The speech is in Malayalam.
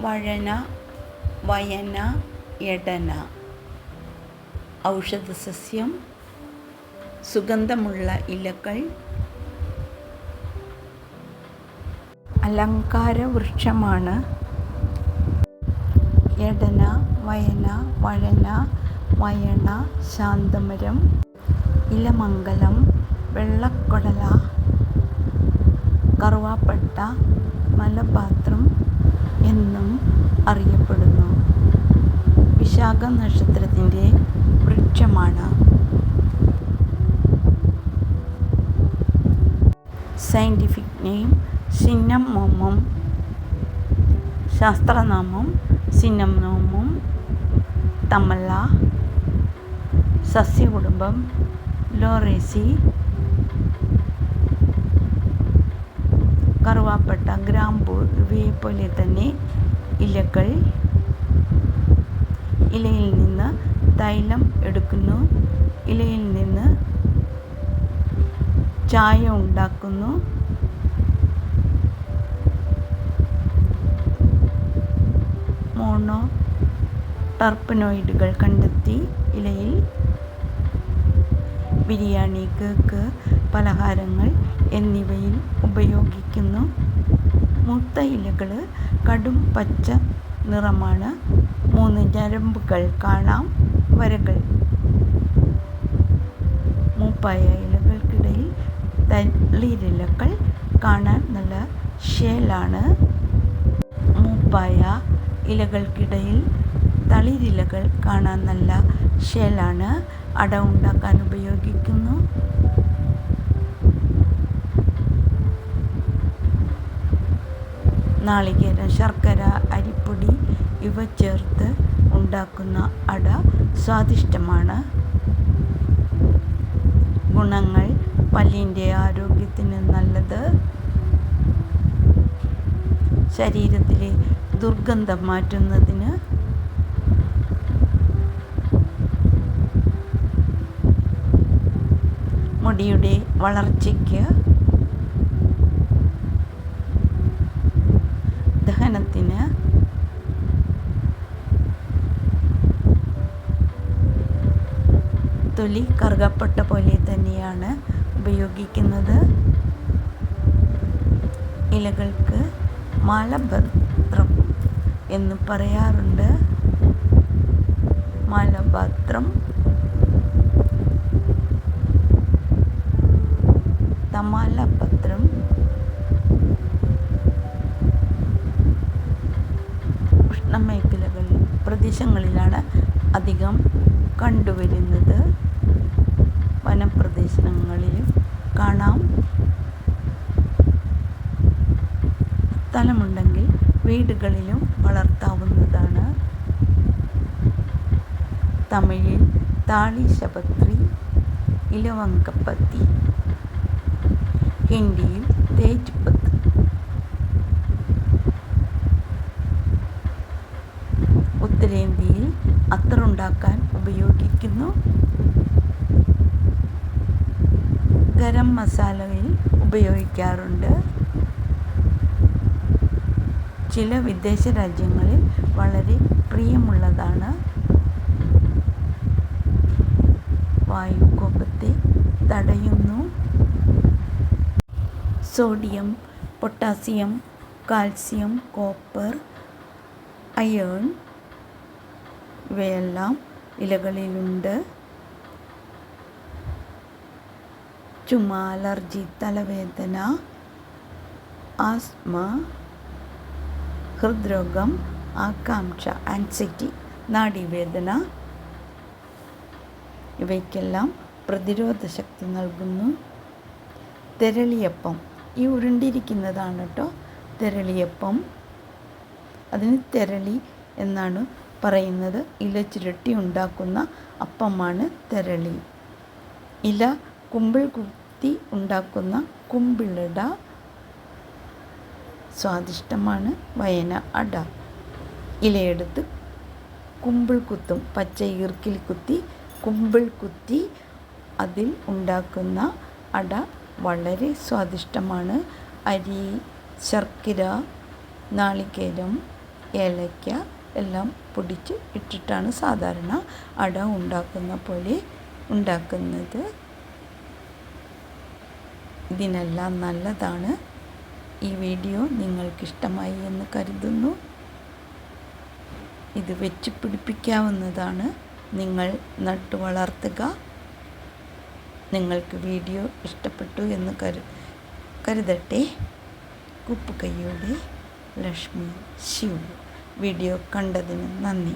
വഴന വയന എടന. ഔഷധസസ്യം സുഗന്ധമുള്ള ഇലകൾ. അലങ്കാര വൃക്ഷമാണ് എടന വയന വഴന വയണ ശാന്തമരം. ഇലമംഗലം വെള്ളക്കൊടല. കറുവാപ്പട്ട മലപാത്രം. എന്നും അറിയപ്പെടുന്നു. വിശാഖ നക്ഷത്രത്തിന്റെ വൃക്ഷമാണ് സയന്റിഫിക് നെയിം സിന്നമോമം ശാസ്ത്രനാമം സിന്നമോമം തമല സസ്യകുടുംബം ലോറേസി. കറുവാപ്പട്ട ഗ്രാമ്പൂ ഇവയെപ്പോലെ തന്നെ ഇലകൾ ഇലയിൽ നിന്ന് തൈലം എടുക്കുന്നു. ഇലയിൽ നിന്ന് ചായ ഉണ്ടാക്കുന്നു. മോണോ ടർപ്പനോയിഡുകൾ കണ്ടെത്തി ഇലയിൽ ബിരിയാണി കേക്ക് പലഹാരങ്ങൾ എന്നിവയിൽ ഉപയോഗിക്കുന്നു. മൂത്ത ഇലകൾ കടും പച്ച നിറമാണ്. മൂന്ന് ഞരമ്പുകൾ കാണാം. വരകൾ. മൂപ്പായ ഇലകൾക്കിടയിൽ തളിരിലകൾ കാണാൻ നല്ല ഷേലാണ് മൂപ്പായ ഇലകൾക്കിടയിൽ തളിരിലകൾ കാണാൻ നല്ല ഷേലാണ് അട ഉണ്ടാക്കാൻ ഉപയോഗിക്കുന്നു. നാളികേരം ശർക്കര അരിപ്പൊടി ഇവ ചേർത്ത് ഉണ്ടാക്കുന്ന അട സ്വാദിഷ്ടമാണ്. ഗുണങ്ങൾ പല്ലിന്റെ ആരോഗ്യത്തിന് നല്ലത്. ശരീരത്തിലെ ദുർഗന്ധം മാറ്റുന്നതിന് മുടിയുടെ വളർച്ചയ്ക്ക് ദഹനത്തിന് തൊലി കറുകപ്പെട്ട പോലെ തന്നെയാണ് ഉപയോഗിക്കുന്നത്. ഇലകൾക്ക് മാലഭദ്രം എന്ന് പറയാറുണ്ട്. മാലഭദ്രം ഉഷ്ണമേഖലകളിൽ പ്രദേശങ്ങളിലാണ് അധികം കണ്ടുവരുന്നത്. വനപ്രദേശങ്ങളിലും കാണാം. സ്ഥലമുണ്ടെങ്കിൽ വീടുകളിലും വളർത്താവുന്നതാണ്. തമിഴിൽ താളി ശപത്രി ഇലവങ്കപ്പത്തി. ഹിന്ദിയിൽ തേജ്പത്ത് അത്തറുണ്ടാക്കാൻ ഉപയോഗിക്കുന്നു. ഗരം മസാലയിൽ ഉപയോഗിക്കാറുണ്ട്. ചില വിദേശ രാജ്യങ്ങളിൽ വളരെ പ്രിയമുള്ളതാണ്. വായുകോപത്തെ തടയുന്നു. Sodium potassium calcium copper iron ഇവയെല്ലാം ഇലകളിലുണ്ട്. ചുമ അലർജി തലവേദന ആസ്മ ഹൃദ്രോഗം ആകാംക്ഷ ആൻസൈറ്റി നാഡീവേദന. ഇവയ്ക്കെല്ലാം പ്രതിരോധ ശക്തി നൽകുന്നു. തെരളിയപ്പം. ഈ ഉരുണ്ടിരിക്കുന്നതാണ് കേട്ടോ തെരളിയപ്പം. അതിന് തെരളി എന്നാണ് പറയുന്നത് ഇല ചുരുട്ടി ഉണ്ടാക്കുന്ന അപ്പമാണ് തെരളി. ഇല കുമ്പിൾ കുത്തി ഉണ്ടാക്കുന്ന കുമ്പിളട സ്വാദിഷ്ടമാണ് വയന അട. ഇലയെടുത്ത് കുമ്പിൾ കുത്തും പച്ച ഈർക്കിൽ കുത്തി കുമ്പിൾ കുത്തി അതിൽ ഉണ്ടാക്കുന്ന അട വളരെ സ്വാദിഷ്ടമാണ്. അരി ശർക്കര നാളികേരം ഏലയ്ക്ക എല്ലാം പൊടിച്ച് ഇട്ടിട്ടാണ് സാധാരണ അട ഉണ്ടാക്കുന്ന പോലെ ഉണ്ടാക്കുന്നത്. ഇതിനെല്ലാം നല്ലതാണ്. ഈ വീഡിയോ നിങ്ങൾക്കിഷ്ടമായി എന്ന് കരുതുന്നു. ഇത് വെച്ച് പിടിപ്പിക്കാവുന്നതാണ്. നിങ്ങൾ നട്ടു വളർത്തുക. നിങ്ങൾക്ക് വീഡിയോ ഇഷ്ടപ്പെട്ടു എന്ന് കരു കരുതട്ടെ. കുപ്പുകൈയോടെ ലക്ഷ്മി ശിവ. വീഡിയോ കണ്ടതിന് നന്ദി.